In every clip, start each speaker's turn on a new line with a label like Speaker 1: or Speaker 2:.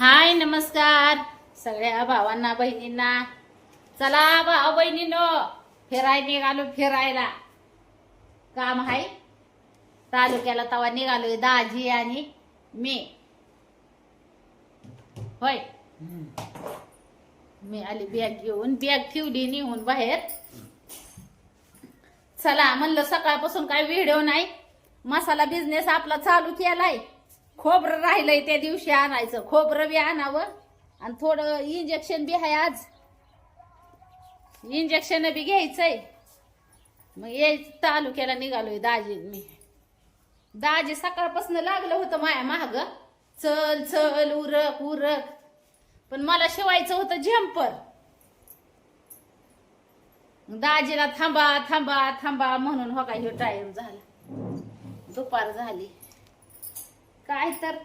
Speaker 1: हाय नमस्कार. सगळ्या भावांना बहिणींना. चला भाऊ बहिणीनो फिराय निघालो फिरायला. काम आहे. तालुक्याला तवा निघालोय दाजी आणि मी. होय. मी आली बॅग घेऊन बॅग ठेवली निघून बाहेर. चला म्हणलं सकाळपासून काय व्हिडिओ नाही. मसाला बिझनेस आपला चालू केलाय. खोबरं राहिलंय त्या दिवशी आणायचं. खोबरं बी आणावं. आणि थोडं इंजेक्शन बी आहे आज. इंजेक्शन बी घ्यायचंय. मग ये तालुक्याला निघालोय दाजी मी. दाजी सकाळपासून लागलं होतं माया महाग चल चल उरक उरक. पण मला शिवायचं होतं झेंपर दाजीला थांबा थांबा थांबा म्हणून हो काय हे टाईम झाला. दुपार झाली. काय तर.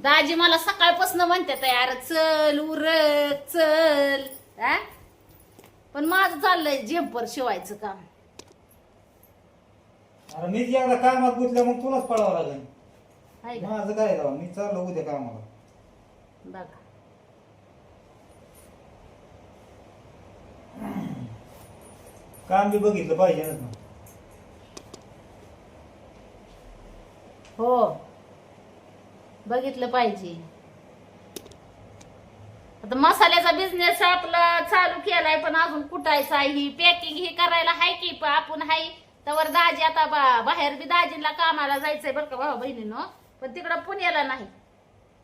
Speaker 1: दाजी मला सकाळपासून म्हणते तयार चल उरक चल. हा? पण माझं चाललंय झेंपर शिवायचं काम.
Speaker 2: अरे मीच एकदा कामात गुंतल्या मग तुलाच पळावं लागेल.
Speaker 1: हाय का?
Speaker 2: माझं काय राव मी चाललो उद्या कामाला.
Speaker 1: बघा.
Speaker 2: काम बी बघितलं पाहिजे ना.
Speaker 1: हो. बघितलं पाहिजे. आता मसाल्याचा बिझनेस आपला चालू केलाय पण अजून कुटायचा ही पॅकिंग ही करायला हाय की प- आपण हाय? तवर दाजी आता बा- बाहेर बी दाजीला कामाला जायचंय बरं का भाऊ बहिणीनं. पण तिकडं पुण्याला नाही.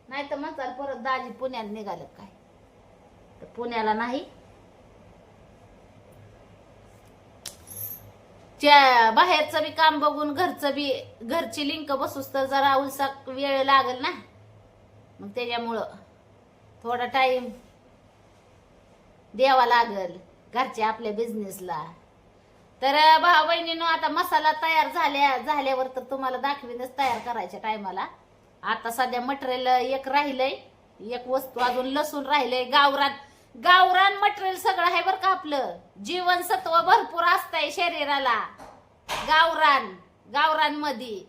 Speaker 1: नाही तर म्हणताल परत दाजी पुण्याला निघालं काय? तर पुण्याला नाही. बाहेरचं बी काम बघून घरचं बी घरची लिंक बसूस तर जरा उलसा वेळ लागल ना. मग त्याच्यामुळं थोडा टाइम द्यावा लागल घरच्या आपल्या बिझनेसला तर भाऊ बहिणीनो आता मसाला तयार झाल्या झाल्यावर तर तुम्हाला दाखवीनच तयार करायच्या टायमाला आता सध्या मटेरियल एक राहिलंय एक वस्तू अजून लसूण राहिलंय गावरात गावरान मटेरियल सगळं आहे बरं का आपलं. जीवनसत्व भरपूर असतंय शरीराला. गावरान गावरानमध्ये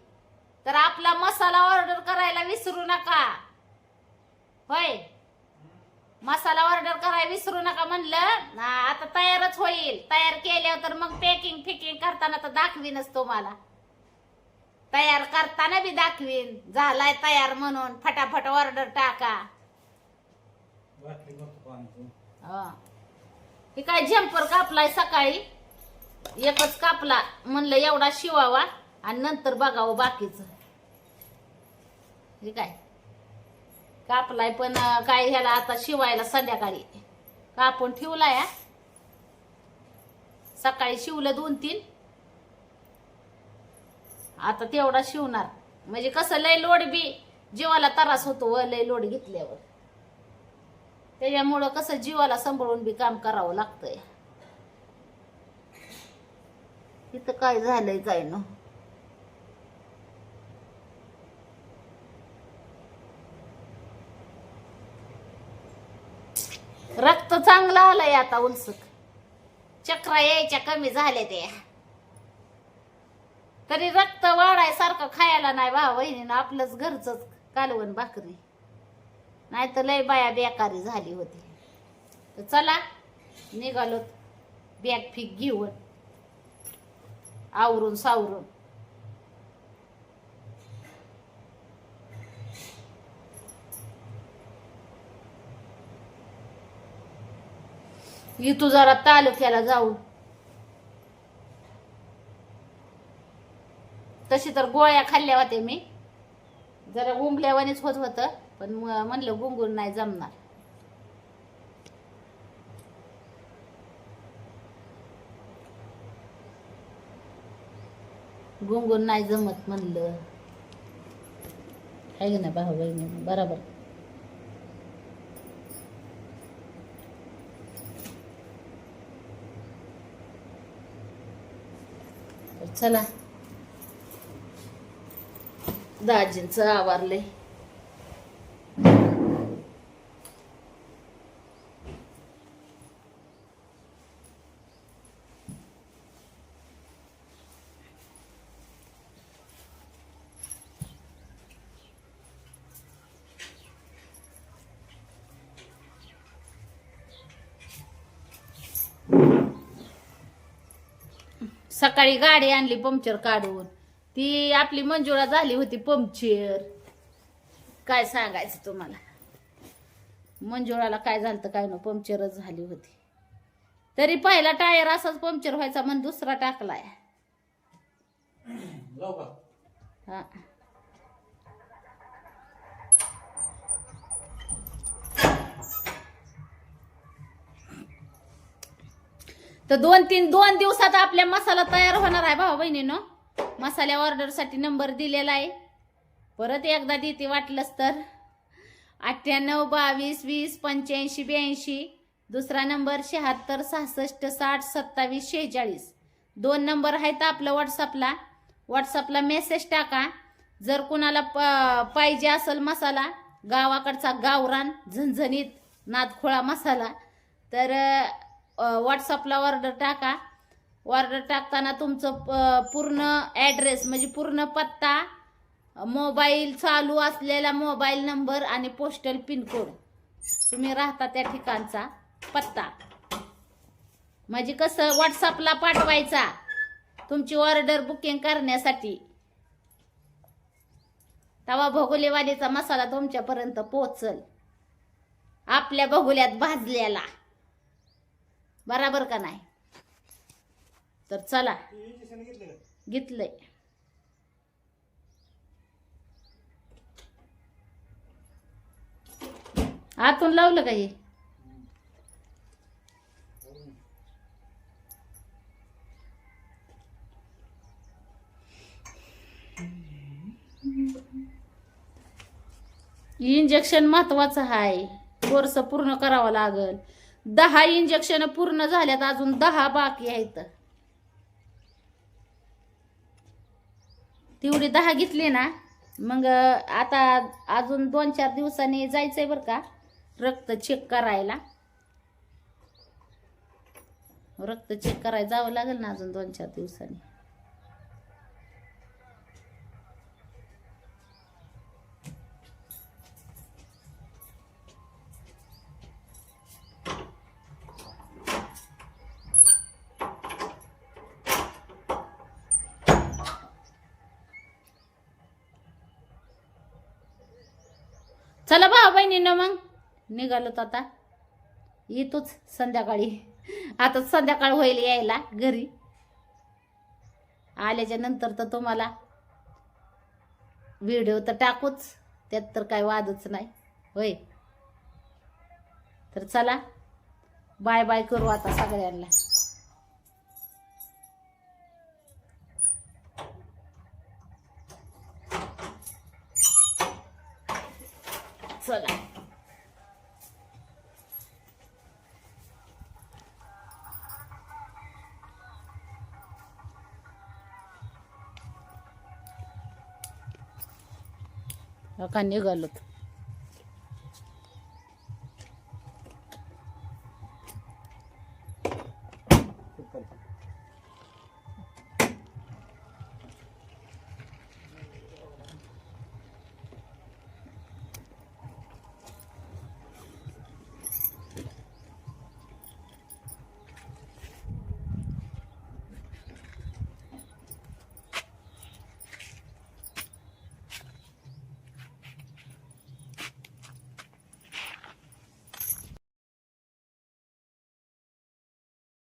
Speaker 1: तर आपला मसाला ऑर्डर करायला विसरू नका. होय? मसाला ऑर्डर करायला विसरू नका म्हणलं. ना, आता तयारच होईल. तयार केल्यावर तर मग पॅकिंग फिकिंग करताना तर दाखवीनच तुम्हाला. तयार करताना बी दाखवीन. झालाय तयार म्हणून. फटाफट ऑर्डर टाका. हा. हे काय झेंपर कापलाय सकाळी? एकच कापला. म्हणलं एवढा शिवावा आणि नंतर बघावं बाकीच. हे काय? कापलाय पण काय ह्याला आता शिवायला संध्याकाळी. कापून ठेवलाय सकाळी शिवलं दोन तीन. आता तेवढा शिवणार. म्हणजे कसं लय लोड बी जीवाला त्रास होतो व लय लोड घेतल्यावर. त्याच्यामुळं कसं जीवाला सांभाळून बी काम करावं लागतंय. इथं काय झालंय काय न? रक्त चांगलं आलंय आता उलसक. चक्रा यायच्या कमी झाल्या त्या. तरी रक्त वाढायसारखं खायला नाही भाव बहिणीनं आपलंच घरचंच कालवण भाकरी. नाही तर लय बाया बेकारी झाली होती. तर चला निघालो बॅग फिक घेऊन. आवरून सावरून. इथू जरा तालुक्याला जाऊ तशी तर गोळ्या खाल्ल्या होत्या मी. जरा गुंगल्यावानीच होत होतं. पण म्हणलं गुंगून नाही जमणार. गुंगून नाही जमत म्हणलं. आहे की ना भाऊ बहिणी? बरोबर. चला. दाजींचं आवारलंय सकाळी गाडी आणली पंक्चर काढून. ती आपली मंजुळा झाली होती पंक्चर. काय सांगायचं तुम्हाला? मंजुळाला काय झालं तर काय ना पंक्चरच झाली होती. तरी पहिला टायर असाच पंक्चर व्हायचा म्हणून दुसरा टाकलाय. हा. तर दोन तीन दोन दिवसात आपल्या मसाला तयार होणार आहे भावा बहिणीनो. मसाल्या ऑर्डरसाठी नंबर दिलेला आहे. परत एकदा देते वाटलंच तर. अठ्ठ्याण्णव बावीस वीस पंच्याऐंशी ब्याऐंशी. दुसरा नंबर शहात्तर सहासष्ट साठ सत्तावीस शेहेचाळीस. दोन नंबर आहेत आपलं व्हॉट्सअपला व्हॉट्सअपला मेसेज टाका. जर कुणाला प पाहिजे असेल मसाला गावाकडचा गावरान झणझणीत नादखोळा मसाला तर व्हॉट्सअपला ऑर्डर टाका. ऑर्डर टाकताना तुमचं प- पूर्ण ॲड्रेस म्हणजे पूर्ण पत्ता मोबाईल चालू असलेला मोबाईल नंबर आणि पोस्टल पिनकोड तुम्ही राहता त्या ठिकाणचा पत्ता. म्हणजे कसं व्हॉट्सअपला पाठवायचा तुमची ऑर्डर बुकिंग करण्यासाठी. तवा भगोलेवाडीचा मसाला तुमच्यापर्यंत पोचल आपल्या भगोल्यात भाजलेला. बराबर का नाही? तर चला. घेतलंय. आतून लावलं का हे? इंजेक्शन महत्वाचं आहे. कोर्स पूर्ण करावा लागल. दहा इंजेक्शन पूर्ण झाल्यात अजून दहा बाकी आहेत. तेवढी दहा घेतली ना मग आता अजून दोन चार दिवसांनी जायचंय बरं का रक्त चेक करायला. रक्त चेक करायला जावं लागेल ना अजून दोन चार दिवसांनी. चला बा बहिणीनं मग. निघालोत आता. येतोच संध्याकाळी. आता संध्याकाळ होईल यायला घरी. आल्याच्यानंतर तर तुम्हाला व्हिडिओ तर टाकूच. त्यात तर काय वादच नाही. होय. तर चला. बाय बाय करू आता सगळ्यांना. चला का निघालो Thank